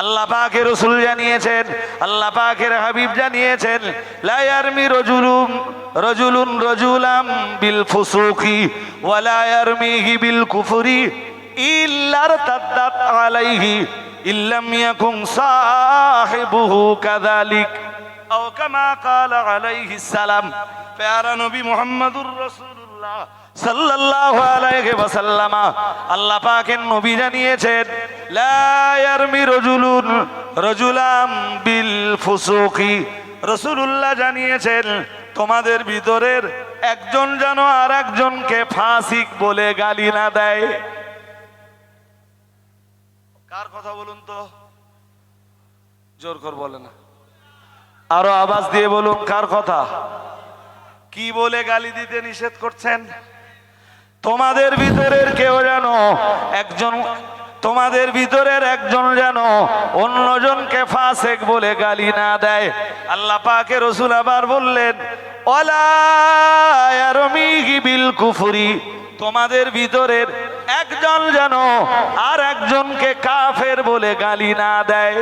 আল্লাহ পাকের রসুল জানিয়েছেন, আল্লাহ পাকের হাবিব জানিয়েছেন লায়ারমি রজুলুম, রজুলুন রজুলাম বিল ফুসুকি ওয়ালা ইয়ারমিহি বিল কুফরি ইল্লার তাদ্দাত আলাইহি ইল্লাম ইয়াকুম সাহিবুহু কাযালিক। আও কামা ক্বালা আলাইহিস সালাম। প্যারা নবী মুহাম্মদুর রাসূলুল্লাহ। সাল্লাল্লাহু আলাইহি ওয়াসাল্লাম আল্লাহ পাকের নবী জানিয়েছেন, লা ইয়ারমি রাজুলুন রাজুলাম বিল ফুসুকি। রাসূলুল্লাহ জানিয়েছেন, তোমাদের ভিতরের একজন যেন আর একজনকে ফাসিক বলে গালি না দেয়। কার কথা বলুন তো? জোর কর বলে না। আরও আওয়াজ দিয়ে বলুন, কার কথা? কি বলে গালি দিতে নিষেধ করছেন? তোমাদের ভিতরের কেউ যেন একজন, তোমাদের ভিতরের একজন যেন অন্যজনকে ফাসেক বলে গালি না দেয়। আল্লাহ পাকে রসুল আবার বললেন তোমাদের ভিতরের একজন যেন আর একজনকে কাফের বলে গালি না দেয়।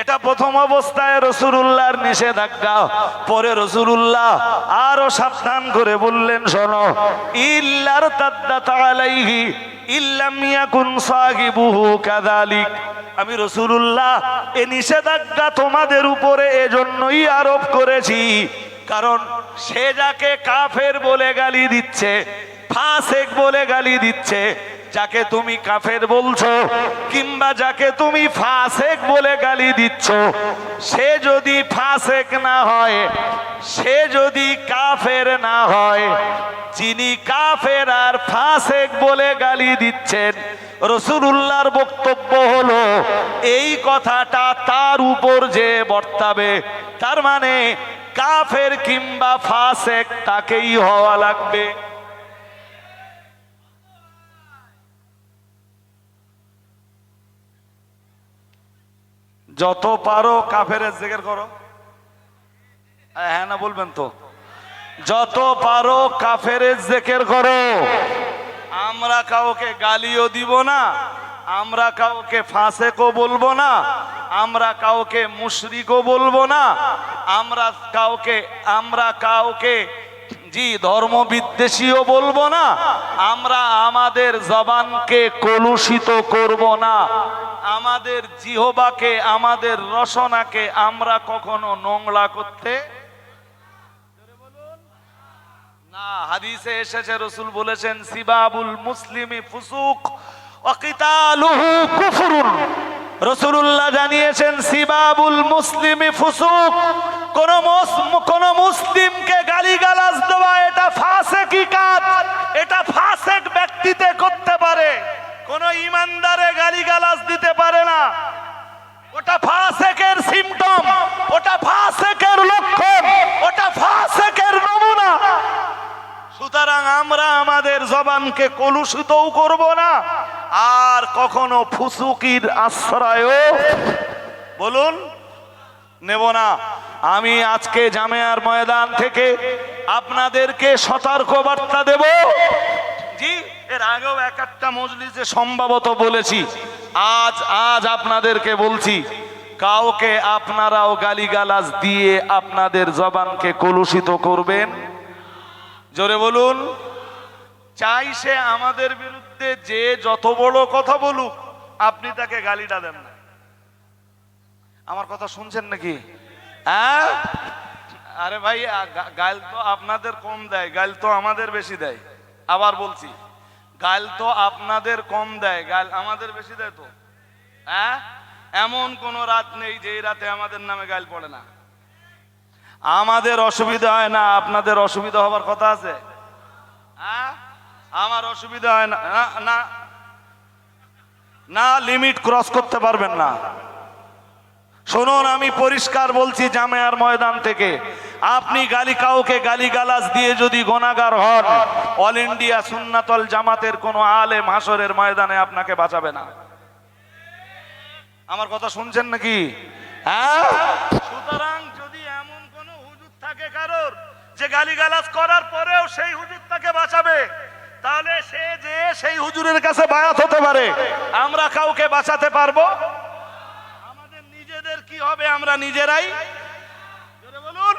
এটা প্রথম অবস্থায় রসুল্লাহর নিষেধাজ্ঞা। পরে রসুল্লাহ আরও সাবধান করে বললেন, শোনো, ইল্লার কাযালিক। আমি রসুল্লাহ এ নিষেধাজ্ঞা তোমাদের উপরে এজন্যই আরোপ করেছি। কারণ সে যাকে কাফের বলে গালি দিচ্ছে, ফাসেক বলে গালি দিচ্ছে যাকে তুমি কাফের বলছো, কিংবা যাকে তুমি ফাসেক বলে গালি দিচ্ছ, সে যদি ফাসেক না হয়, সে যদি কাফের না হয়, যিনি কাফের আর ফাসেক বলে গালি দিচ্ছেন, রসুলুল্লাহর বক্তব্য হলো, এই কথাটা তার উপর যে বর্তাবে, তার মানে কাফের কিংবা ফাসেক তাকেই হওয়া লাগবে। যত পারো কাফের জিকির করো। হ্যাঁ না বলবেন তো? যত পারো কাফের জেকের করো। আমরা কাউকে গালিও দিব না, আমরা কাউকে ফাঁসেকও বলব না, আমরা কাউকে মুশরিকও বলব না, আমরা কাউকে আমরা কাউকে জি, ধর্ম বিদ্বেষীও বলব না। আমরা আমাদের জবানকে কলুষিত করব না। আমাদের জিহবাকে, আমাদের রসনাকে আমরা কখনো নোংরা করতে না। হাদিসে এসেছে, রসুল বলেছেন, সিবাবুল মুসলিমি ফুসুক, অকিতালুহু রসুল্লাহ জানিয়েছেন, সিবাবুল মুসলিমি ফুসুক কোন কোন মুসলিমকে গালিগালাজ দেওয়া, এটা ফাসেকি কাজ। এটা ফাসেক ব্যক্তিতে করতে পারে। কোন ইমানদারে গালিগালাজ দিতে পারে না। ওটা ফাসেকের সিমটম ওটা ফাসেকের লক্ষণ, ওটা ফাসেকের নমুনা। সুতরাং আমরা আমাদের জবানকে কলুষিতও করব না, আর কখনো ফুসুকির আশ্রয়ও বলুন, নেব না। আমি আজকে জামেয়ার ময়দান থেকে আপনাদেরকে সতর্ক বার্তা দেব। জি, এর আগেও এক একটা মজলিসে সম্ভবত বলেছি, আজ আজ আপনাদেরকে বলছি, কাউকে আপনারাও গালিগালাজ দিয়ে আপনাদের জবানকে কলুষিত করবেন। জোরে বলুন, চাই সে আমাদের বিরুদ্ধে যে যত বড় কথা বলুক, আপনি তাকে গালিটা দেন না। আমার কথা শুনছেন নাকি? আরে ভাই গাল তো আপনাদের কম দেয় গাল তো আমাদের বেশি দেয়। আবার বলছি গাল তো আপনাদের কম দেয় গাল আমাদের বেশি দেয় তো। হ্যাঁ? এমন কোন রাত নেই যে রাতে আমাদের নামে গাল পড়ে না। আমাদের অসুবিধা হয় না, আপনাদের অসুবিধা হবার কথা আছে? হ্যাঁ? আমার অসুবিধা হয় না- না না লিমিট ক্রস করতে পারবেন না। শুনুন, আমি পরিষ্কার বলছি জামেয়ার ময়দান থেকে। আপনি গালি কাউকে গালি গালাজ দিয়ে যদি গোনাগার হন, অল ইন্ডিয়া সুন্নাতল জামাতের কোনো আলেম হাসরের ময়দানে আপনাকে বাঁচাবে না। আমার কথা শুনছেন নাকি? হ্যাঁ? সুতরাং যদি এমন কোন হুজুর থাকে কারোর, যে গালিগালাজ করার পরেও সেই হুজুর তাকে বাঁচাবে, তাহলে সে যে সেই হুজুরের কাছে বায়াত হতে পারে, আমরা কাউকে বাঁচাতে পারব? হবে আমরা নিজেরাই? বলুন।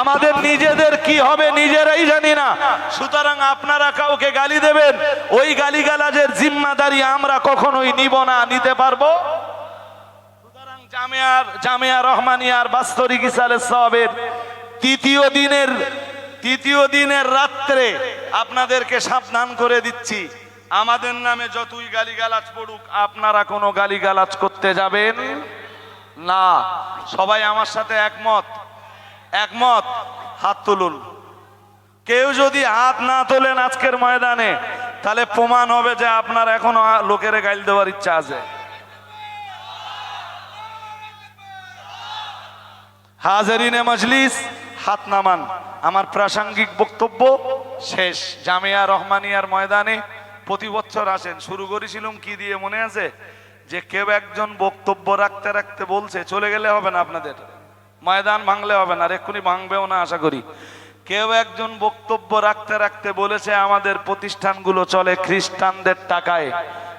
আমাদের নিজেদের কি হবে নিজেরাই জানি না। সুতরাং আপনারা কাউকে গালি দেবেন, ওই গালিগালাজের জিম্মাদারি আমরা কখনোই নিব না, নিতে পারব। সুতরাং জামিয়ার, জামিয়া রহমানিয়ার বাস্তরিক ইসালের সবের তৃতীয় দিনের তৃতীয় দিনের রাত্রে আপনাদেরকে সাবধান করে দিচ্ছি। আমাদের নামে যতই গালিগালাজ পড়ুক, আপনারা কোনো গালিগালাজ করতে যাবেন। না, সবাই আমার সাথে একমত। একমত? হাত তুলুন। কেউ যদি হাত না তোলেন আজকের ময়দানে, তাহলে প্রমাণ হবে যে আপনার এখনও লোকের গাইল দেওয়ার ইচ্ছা আছে। হাজারিনে মজলিস, হাত নামান। আমার প্রাসঙ্গিক বক্তব্য শেষ। জামিয়া রহমানিয়ার ময়দানে প্রতি বছর আসেন। শুরু করেছিলাম কি দিয়ে মনে আছে? যে কেউ একজন বক্তব্য রাখতে রাখতে বলছে, চলে গেলে হবে না আপনাদের। ময়দান ভাঙলে হবে না, আর এক্ষুনি ভাঙবেও না আশা করি। কেউ একজন বক্তব্য রাখতে রাখতে বলেছে, আমাদের প্রতিষ্ঠানগুলো চলে খ্রিস্টানদের টাকায়।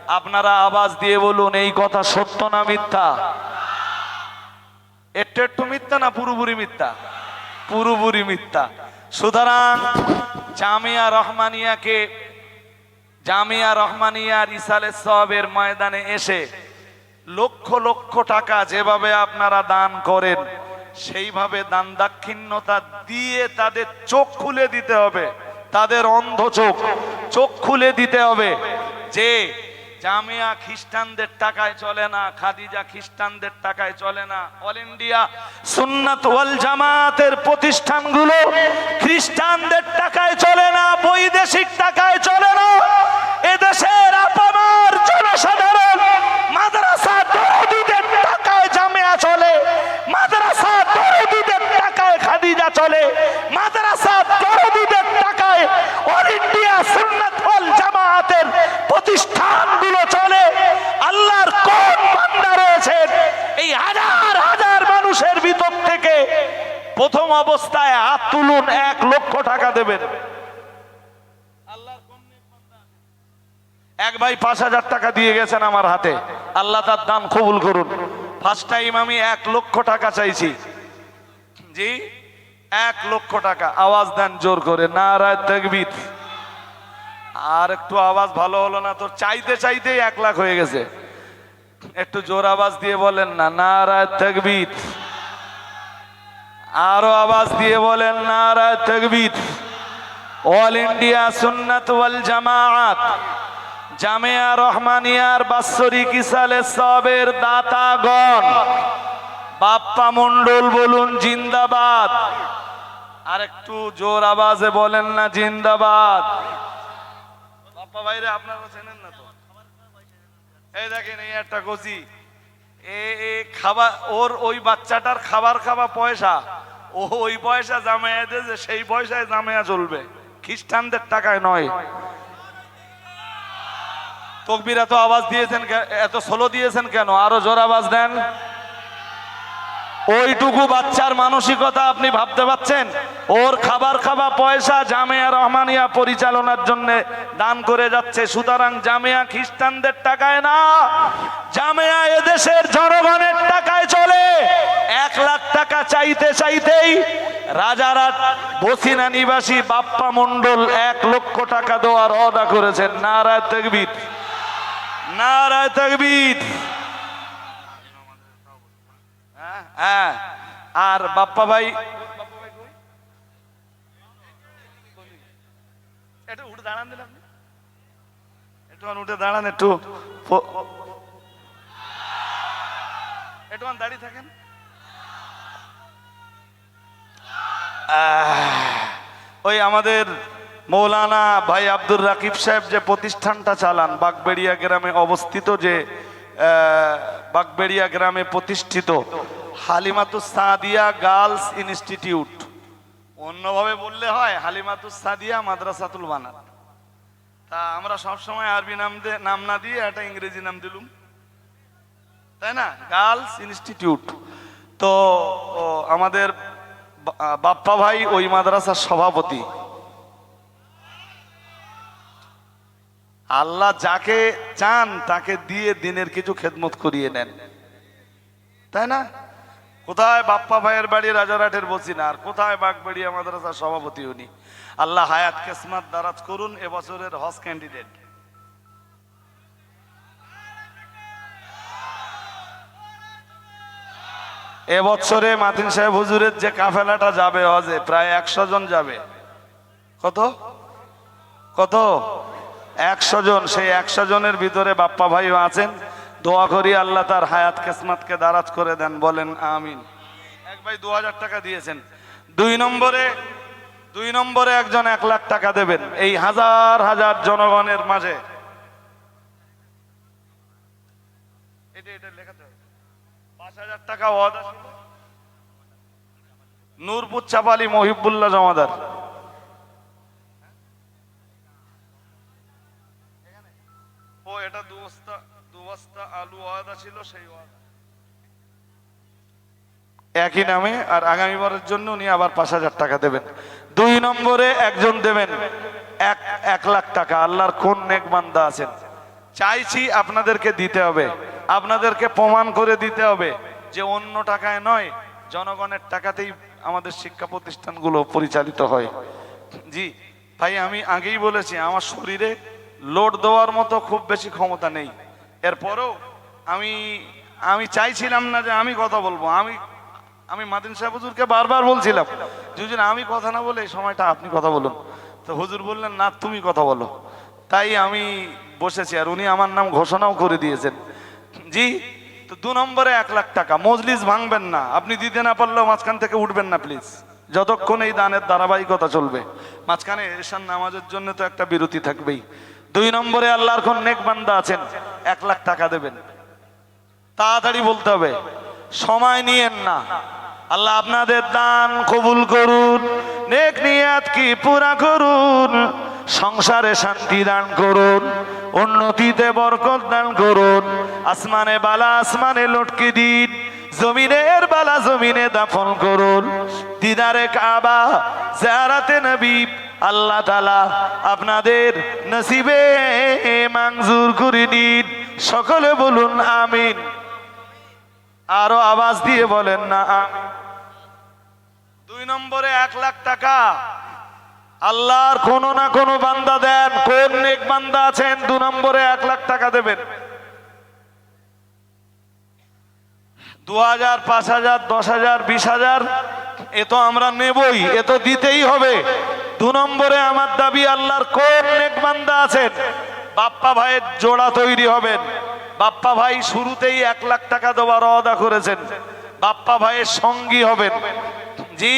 আপনারা আওয়াজ দিয়ে বলুন, এই কথা সত্য না মিথ্যা? একটু একটু মিথ্যা না, পুরোপুরি মিথ্যা? পুরোপুরি মিথ্যা। সুতরাং জামিয়া রহমানিয়াকে জামিয়া রহমানিয়ার ইসালে সবের ময়দানে এসে লক্ষ লক্ষ টাকা যেভাবে আপনারা দান করেন, সেইভাবে দান দাক্ষিণ্যতা দিয়ে তাদের চোখ খুলে দিতে হবে, তাদের অন্ধ চোখ চোখ খুলে দিতে হবে যে জামিয়া খ্রিস্টানদের টাকায় চলে না, খাদিজা খ্রিস্টানদের টাকায় চলে না, অল ইন্ডিয়া সুন্নাত ওয়াল জামাতের প্রতিষ্ঠানগুলো খ্রিস্টানদের টাকায় চলে না, বৈদেশিক টাকায় চলে না এদেশের আপামার জনসাধারণ মাদ্রাসা দরদিদের টাকায় জামিয়া চলে মাদ্রাসা দরদিদের টাকায় খাদিজা চলে মাদ্রাসা দরদিদের টাকায় অল ইন্ডিয়া সুন্নাত ওয়াল জামাতের প্রতিষ্ঠানগুলো চলে আল্লাহর কোন বান্দা রয়েছেন এই হাজার হাজার মানুষের ভিতর থেকে প্রথম অবস্থায় তুলুন এক লক্ষ টাকা দেবেন। এক ভাই পাঁচ হাজার টাকা দিয়ে গেছেন আমার হাতে। আল্লাহ তার দান কবুল করুন। ফার্স্ট টাইম আমি এক লক্ষ টাকা চাইছি। জি, এক লক্ষ টাকা। আওয়াজ দেন জোর করে, নারায় তেকবির। আর একটু আওয়াজ ভালো হলো না তোর চাইতে চাইতেই এক লাখ হয়ে গেছে। একটু জোর আওয়াজ দিয়ে বলেন না, নারায় তেকবির। আরও আওয়াজ দিয়ে বলেন নারায় তেকবির। অল ইন্ডিয়া সুন্নাত ওয়াল জামাআত জামিয়া রহমানিয়ার বাৎসরিক ইসালে সবের দাতাগণ। বাপ্পা মন্ডল বলুন, জিন্দাবাদ। আর একটু জোর আওয়াজে বলেন না, জিন্দাবাদ। বাপ্পা ভাইরে, আপনারা চেনেন না তো? এই দেখেন, এই একটা এ খাবার ওর ওই বাচ্চাটার খাবার খাওয়া পয়সা। ও ওই পয়সা জামাইয়া যে সেই পয়সায় জামাইয়া চলবে। খ্রিস্টানদের টাকায় নয়। তকবিরা তো আওয়াজ দিয়েছেন এত সোলো দিয়েছেন কেন? আরও জোর আওয়াজ দেন। ওইটুকু বাচ্চার মানসিকতা আপনি ভাবতে পাচ্ছেন? ওর খাবার খাওয়া পয়সা জামিয়া রহমানিয়া পরিচালনার জন্য দান করে যাচ্ছে। সুতরাং জামিয়া খ্রিস্টানদের টাকায় না, জামিয়া এদেশের জনগণের টাকায় চলে। এক লাখ টাকা চাইতে চাইতেই রাজারাট বসিনা নিবাসী বাপ্পা মন্ডল এক লক্ষ টাকা দেওয়ার অদা করেছেন। নারায় তকবির নারায় তকবির। হ্যাঁ, আর বাপ্পা ভাই? একটু উঠে দাঁড়ান একটু উঠে দাঁড়ান একটু একটু দাঁড়িয়ে থাকেন। ওই আমাদের মৌলানা ভাই আব্দুর রাকিব সাহেব যে প্রতিষ্ঠানটা চালান বাগবেড়িয়া গ্রামে অবস্থিত যে আহ, বাগবেড়িয়া গ্রামে প্রতিষ্ঠিত হালিমাতুস সাদিয়া গার্লস ইনস্টিটিউট। অন্যভাবে বললে হয় হালিমাতুস সাদিয়া মাদ্রাসাতুল বানাত তা আমরা সবসময় আরবি নাম নাম না দিয়ে একটা ইংরেজি নাম দিলুম। তাই না? Girls institute. তো আমাদের বাপ্পা ভাই ওই মাদ্রাসার সভাপতি। আল্লাহ যাকে চান তাকে দিয়ে দিনের কিছু খেদমত করিয়ে নেন। তাই না? কোথায় বাপ্পা ভাইয়ের বাড়ি রাজারহাটের বসিনা আর কোথায় বাগবাড়ি মাদ্রাসার সভাপতি উনি? আল্লাহ হায়াত কেসমাত দারাজ করুন এবছরের হজ ক্যান্ডিডেট এবছরে মাতিন সাহেব হুজুরের যে কাফেলাটা যাবে হজে, প্রায় একশো জন যাবে। কত? কত? একশো জন। সেই একশো জনের ভিতরে বাপ্পা ভাইও আছেন। দোয়া করি আল্লাহ তার হায়াত কেসমাতকে দারাজ করে দেন, বলেন আমিন। এক ভাই দু হাজার টাকা দিয়েছেন। দুই নম্বরে দুই নম্বরে একজন এক লাখ টাকা দেবেন, এই হাজার হাজার জনগণের মাঝে। নূরপুর চাপালি মহিবুল্লাহ জমাদার। ও, এটা দু আলু ওয়াদা ছিল, সেই একই নামে, আর আগামী বারের জন্য উনি আবার পাঁচ হাজার টাকা দেবেন। দুই নম্বরে একজন দেবেন। এক এক লাখ টাকা। আল্লাহর কোন নেক বান্দা আছেন? চাইছি আপনাদেরকে দিতে হবে। আপনাদেরকে প্রমাণ করে দিতে হবে যে অন্য টাকায় নয়, জনগণের টাকাতেই আমাদের শিক্ষা প্রতিষ্ঠানগুলো পরিচালিত হয়। জি, ভাই, আমি আগেই বলেছি, আমার শরীরে লোড দেওয়ার মতো খুব বেশি ক্ষমতা নেই। এরপরেও আমি আমি চাইছিলাম না যে আমি কথা বলব। আমি আমি মাদিন সাহেব হুজুরকে বারবার বলছিলাম হুজুর আমি কথা না বলে এই সময়টা আপনি কথা বলুন। তো হুজুর বললেন, না, তুমি কথা বলো। তাই আমি বসেছি আর উনি আমার নাম ঘোষণাও করে দিয়েছেন। জি, তো দু নম্বরে এক লাখ টাকা। মজলিস ভাঙবেন না। আপনি দিতে না পারলেও মাঝখান থেকে উঠবেন না, প্লিজ। যতক্ষণ এই দানের ধারাবাহিকতা চলবে। মাঝখানে এশান নামাজের জন্য তো একটা বিরতি থাকবেই। দুই নম্বরে আল্লাহর কোন নেক বান্দা আছেন? এক লাখ টাকা দেবেন। তাড়াতাড়ি বলতে হবে, সময় নিয়েন না। আল্লাহ আপনাদের দান কবুল করুন, নেক নিয়াত কি পুরা করুন, সংসারে শান্তি দান করুন, উন্নতিতে বরকত দান করুন, আসমানে বালা আসমানে লটকে দিন, জমিনের বালা জমিনে দাফন করুন। দিদারে কাবা জারাতে নবী আল্লাহ তালা আপনাদের নসিবে মাংজুর করে দিন। সকলে বলুন আমিন। আরও আওয়াজ দিয়ে বলেন না দুই নম্বরে এক লাখ টাকা। আল্লাহর কোন না কোনো বান্দা দেন, কোন নেক বান্দা আছেন, দু নম্বরে এক লাখ টাকা দেবেন। দু হাজার, পাঁচ হাজার, দশ হাজার, বিশ হাজার, এ তো আমরা নেবই, এ তো দিতেই হবে। দু নম্বরে আমার দাবি, আল্লাহর কোন নেক বান্দা আছেন? বাপ্পা ভাইয়ের জোড়া তৈরি হবেন। বাপ্পা ভাই শুরুতেই এক লাখ টাকা দেওয়ার অদা করেছেন। বাপ্পা ভাইয়ের সঙ্গী হবেন। জি,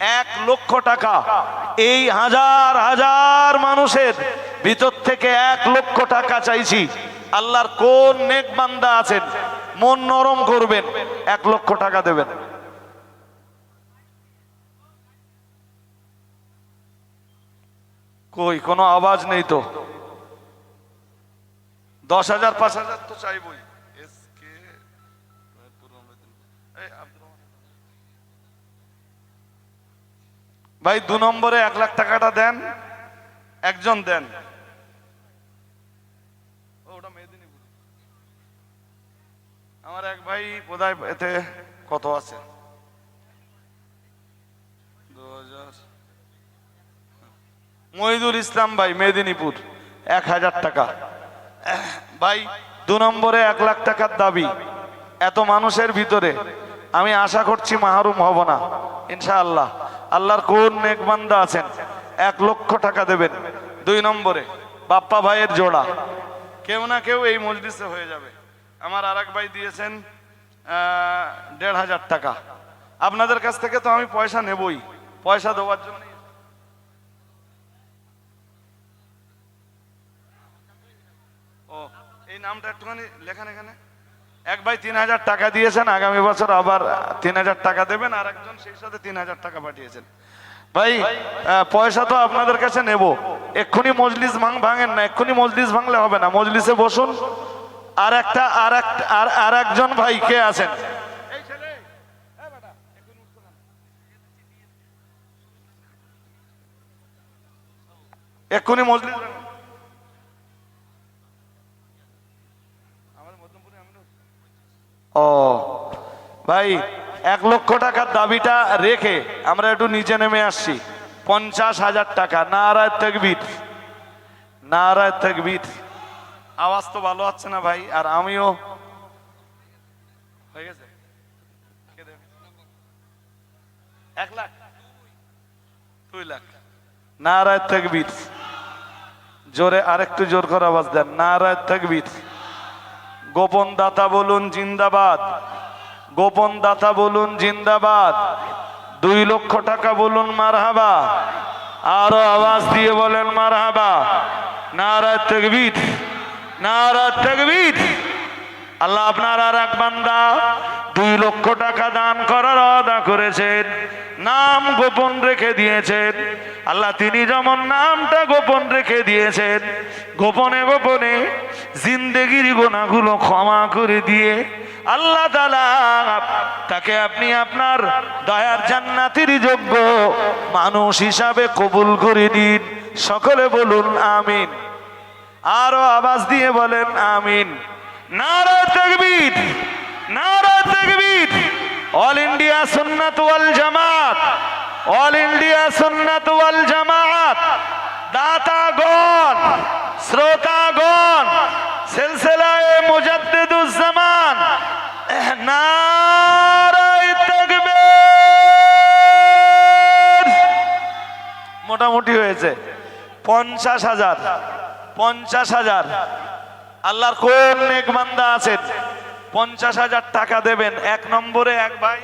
এক লক্ষ টাকা। এই হাজার হাজার মানুষের ভিতর থেকে এক লক্ষ টাকা চাইছি। আল্লাহর কোন নেক বান্দা আছেন? মন নরম করবেন। এক লক্ষ টাকা দেবেন। কই, কোনো আওয়াজ নেই তো। দশ হাজার, পাঁচ হাজার তো চাইবই। ভাই, দু নম্বরে এক লাখ টাকাটা দেন, একজন দেন। ওটা আমার এক ভাই বোধহয় এতে কত আছে দু হাজার মহিদুল ইসলাম ভাই, মেদিনীপুর, এক হাজার টাকা। ভাই, দু নম্বরে এক লাখ টাকার দাবি। এত মানুষের ভিতরে আমি আশা করছি মাহরুম হব না, ইনশাআল্লাহ। আল্লাহর কোন নেকবান্দা আছেন, এক লক্ষ টাকা দেবেন। দুই নম্বরে, বাপ্পা ভাইয়ের জোড়া। কেউ না কেউ এই মজলিসে হয়ে যাবে। আমার আর ভাই দিয়েছেন দেড় হাজার টাকা। আপনাদের কাছ থেকে তো আমি পয়সা নেবই। পয়সা দেওয়ার জন্য ও এই নামটা একটুখানি লেখান এখানে। এক ভাই তিন হাজার টাকা দিয়েছেন আগামী বছর আবার তিন হাজার টাকা দেবেন আর একজন সেই সাথে তিন হাজার টাকা পাঠিয়েছেন। ভাই পয়সা তো আপনাদের কাছে নেব। এক্ষুনি মজলিস ভাঙ ভাঙেন না এক্ষুনি মজলিস ভাঙলে হবে না। মজলিসে বসুন আর একটা আর একটা আর আর একজন ভাই কে আছেন এক্ষুনি মজলিস ভাঙেন। ও, ভাই, এক লক্ষ টাকার দাবিটা রেখে আমরা একটু নিচে নেমে আসছি। পঞ্চাশ হাজার টাকা, নারায় তকবির নারায় তকবির। আওয়াজ তো ভালো হচ্ছে না ভাই, আর আমিও হয়ে গেছে? এক লাখ? দুই লাখ। নারায় তকবির। জোরে আরেকটু জোর করে আওয়াজ দেন, নারায় তকবির। গোপন দাতা বলুন জিন্দাবাদ। গোপন দাতা বলুন জিন্দাবাদ। দুই লক্ষ টাকা বলুন মারহাবা। আরও আওয়াজ দিয়ে বলেন মারহাবা। নারা তকবীর নারা তকবীর। আল্লাহ আপনার আর এক বান্দা দুই লক্ষ টাকা দান করার অদা করেছেন, নাম গোপন রেখে দিয়েছেন। আল্লাহ তিনি যেমন নামটা গোপন রেখে দিয়েছেন, গোপনে গোপনে জিন্দেগির গোনাগুলো ক্ষমা করে দিয়ে আল্লাহ তালা তাকে আপনি আপনার দয়ার জান্নাতির যোগ্য মানুষ হিসাবে কবুল করে দিন সকলে বলুন, আমিন। আরও আওয়াজ দিয়ে বলেন, আমিন। নারা অল ইন্ডিয়া সুন্নাত জামাত। অল ইন্ডিয়া সুন্নাত ওয়াল জামাত। দাতাগণ, শ্রোতাগণ, সিলসিলায়ে মুজাদ্দিদুজ্জামান নারায়ে তাকবীর। মোটামুটি হয়েছে। পঞ্চাশ হাজার পঞ্চাশ হাজার। আল্লাহর কোন নেক বান্দা আছেন? পঞ্চাশ হাজার টাকা দেবেন। এক নম্বরে এক ভাই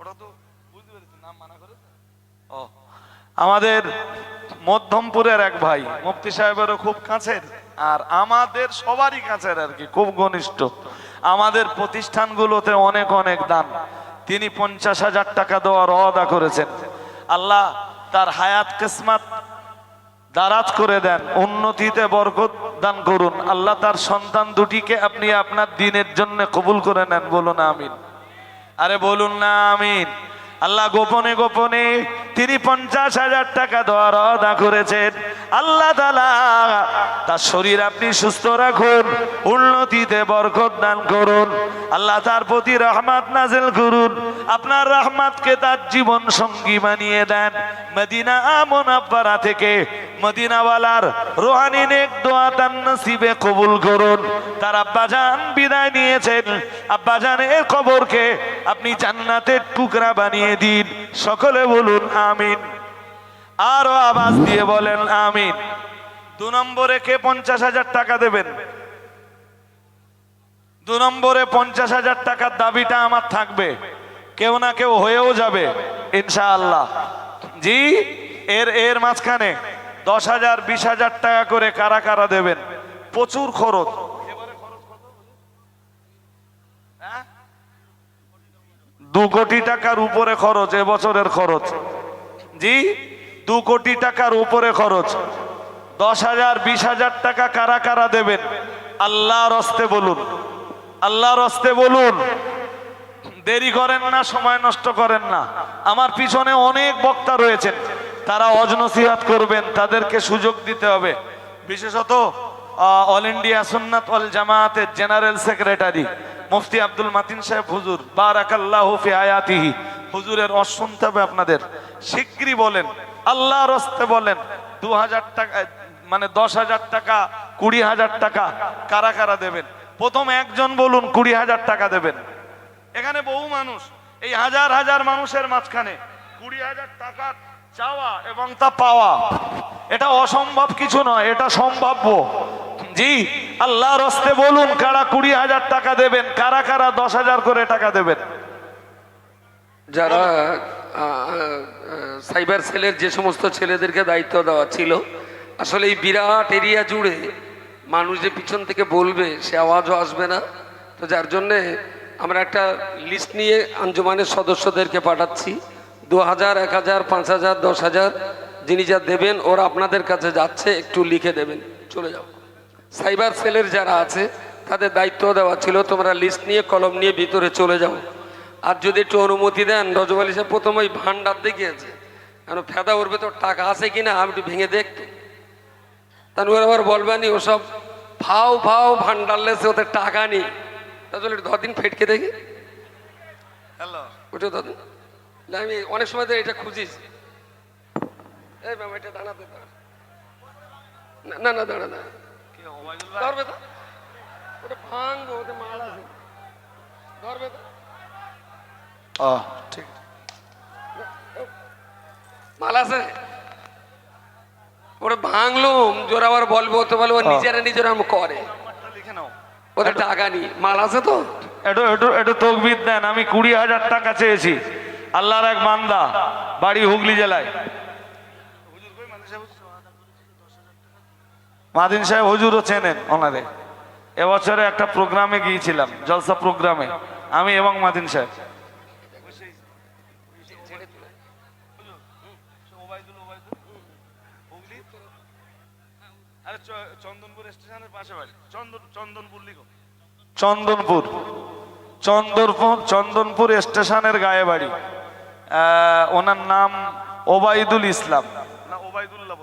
ওটা তো বুঝতে পেরেছি, নাম মানা করেছে? ও, আমাদের মধ্যমপুরের এক ভাই, মুফতি সাহেবেরও খুব কাছের, আর আমাদের সবারই কাছের আর কি, খুব ঘনিষ্ঠ। আমাদের প্রতিষ্ঠানগুলোতে অনেক অনেক দান। তিনি পঞ্চাশ হাজার টাকা দেওয়ার অদা করেছেন। আল্লাহ তার হায়াত কিসমাত দারাজ করে দেন, উন্নতিতে বরকত দান করুন। আল্লাহ তার সন্তান দুটিকে আপনি আপনার দিনের জন্য কবুল করে নেন, বলুন আমিন। আরে বলুন না আমিন। আল্লাহ গোপনে গোপনে তিনি পঞ্চাশ হাজার টাকা দেওয়ার অদা করেছেন। আল্লাহ তালা তার শরীর আপনি সুস্থ রাখুন, উন্নতিতে বরকত দান করুন। আল্লাহ তার প্রতি রহমাত নাজেল করুন। আপনার রহমাতকে তার জীবন সঙ্গী বানিয়ে দেন। মদিনা আমন আব্বারা থেকে মদিনাওয়ালার রোহানি নেক দোয়া তার নসিবে কবুল করুন। তার আব্বাজান বিদায় নিয়েছেন। আব্বাজানের কবরকে আপনি জান্নাতের টুকরা বানিয়ে দিন। সকলে বলুন আমিন। আরও আওয়াজ দিয়ে বলেন আমিন। দু নম্বরে কে পঞ্চাশ হাজার টাকা দেবেন? দু নম্বরে পঞ্চাশ হাজার টাকার দাবিটা আমার থাকবে। কেউ না কেউ হয়েও যাবে, ইনশাআল্লাহ। জি, এর এর মাঝখানে দশ হাজার, বিশ হাজার টাকা করে কারা কারা দেবেন? প্রচুর খরচ। হ্যাঁ? দু কোটি টাকার উপরে খরচ, এবছরের খরচ। জি, দু কোটি টাকার উপরে খরচ। দশ হাজার, বিশ হাজার টাকা কারা কারা দেবেন? আল্লাহর হস্তে বলুন। আল্লাহর হস্তে বলুন। দেরি করেন না, সময় নষ্ট করেন না। আমার পিছনে অনেক বক্তা রয়েছেন। তারা অজনসিহাত করবেন, তাদেরকে সুযোগ দিতে হবে। বিশেষত অল ইন্ডিয়া সুন্নাত অল জামায়াতের জেনারেল সেক্রেটারি, মুফতি আব্দুল মাতিন সাহেব হুজুর, বারাকাল্লাহু ফি আয়াতিহি হুজুরের অস শুনতে হবে আপনাদের। শিগগিরই বলেন, আল্লাহর হস্তে বলেন দু হাজার টাকা মানে দশ হাজার টাকা কুড়ি হাজার টাকা কারা কারা দেবেন? প্রথম একজন বলুন কুড়ি হাজার টাকা দেবেন। এখানে বহু মানুষ, এই হাজার হাজার মানুষের মাঝখানে কুড়ি হাজার টাকা চাওয়া এবং তা পাওয়া, এটা অসম্ভব কিছু নয়, এটা সম্ভাব্য। জি, আল্লাহর হস্তে বলুন, কারা কুড়ি হাজার টাকা দেবেন, কারা কারা দশ হাজার করে টাকা দেবেন? যারা সাইবার সেলের যে সমস্ত ছেলেদেরকে দায়িত্ব দেওয়া ছিল, আসলে এই বিরাট এরিয়া জুড়ে মানুষ যে পিছন থেকে বলবে, সে আওয়াজও আসবে না। তো যার জন্যে আমরা একটা লিস্ট নিয়ে আঞ্জুমানের সদস্যদেরকে পাঠাচ্ছি। দু হাজার, এক হাজার, পাঁচ হাজার, দশ হাজার যিনি যা দেবেন, ওরা আপনাদের কাছে যাচ্ছে, একটু লিখে দেবেন। চলে যাও। সাইবার সেলের যারা আছে, তাদের দায়িত্ব দেওয়া ছিল, তোমরা লিস্ট নিয়ে, কলম নিয়ে ভিতরে চলে যাও। আর যদি একটু অনুমতি দেন আলী সাহেব প্রথম ওই ভান্ডার দেখিয়েছে। কারণ ফেদা উঠবে তো টাকা আছে কিনা আমি একটু ভেঙে দেখতো। তারপর আবার বলবেনি ওসব ফাও ফাও ভান্ডারলেসে ওদের টাকা নেই। তাহলে ধদিন ফেটকে দেখি। হ্যালো। ওটা ধদিন আমি অনেক সময় তো এটা খুঁজিস এই ম্যাম এটা দাঁড়াতে না না না দাঁড়া কি ধরবে তো ওটা ভাঙবো ওতে মাল আছে। ধরবে তো ঠিক। মাল আছে? ওটা ভাঙলুম জোর আবার বলব তো বলব নিজেরা নিজেরা করে। ওদের টাকা নি মাল আছে তো? একটু একটু একটু তকবির দেন আমি কুড়ি হাজার টাকা চেয়েছি। আল্লাহর এক মান্দা বাড়ি হুগলি জেলায়। মাদিন সাহেব হুজুরও চেনেন ওনারে এবছরে একটা প্রোগ্রামে গিয়েছিলাম জলসা প্রোগ্রামে আমি এবং মাদিন সাহেব। চন্দনপুর স্টেশনের পাশে বাড়ি চন্দন চন্দনপুর লিখো। চন্দনপুর। চন্দনপুর চন্দনপুর স্টেশনের গায়ে বাড়ি। ওনার নাম ওবায়দুল ইসলাম। না ওবায়দুল্লাহ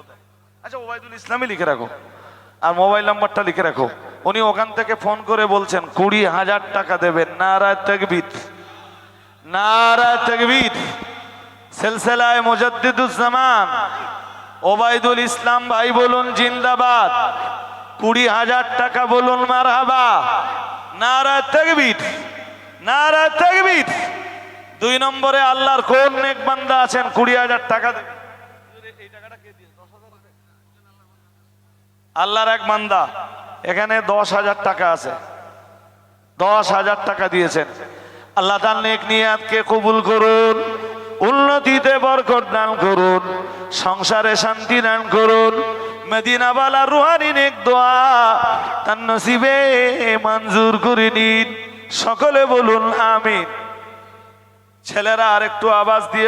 আচ্ছা ওবায়দুল ইসলামই লিখে রাখো। আর মোবাইল নাম্বারটা লিখে রাখো। উনি ওখান থেকে ফোন করে বলছেন কুড়ি হাজার টাকা দেবেন। নারায় তেকবির। নারায় তেকবির। সিলসিলায় মুজদ্দিদুজ্জামান ওবায়দুল ইসলাম ভাই বলুন, জিন্দাবাদ। কুড়ি হাজার টাকা বলুন, মারহাবা। নারা তেকবির নারা তেকবির। দুই নম্বরে আল্লাহর কোন নেক বান্দা আছেন? কুড়ি হাজার টাকা আল্লাহর এক বান্দা, এখানে দশ হাজার টাকা আছে। দশ হাজার টাকা দিয়েছেন। আল্লাহ তার নেক নিয়াতকে কবুল করুন। উন্নতিতে বরকত দান করুন, সংসারে শান্তি দান করুন। মেদিনাবালা রুহানি নেক দোয়া তার নসিবে মঞ্জুর করে নিন। সকলে বলুন, আমিন। ছেলেরা আর একটু আওয়াজ দিয়ে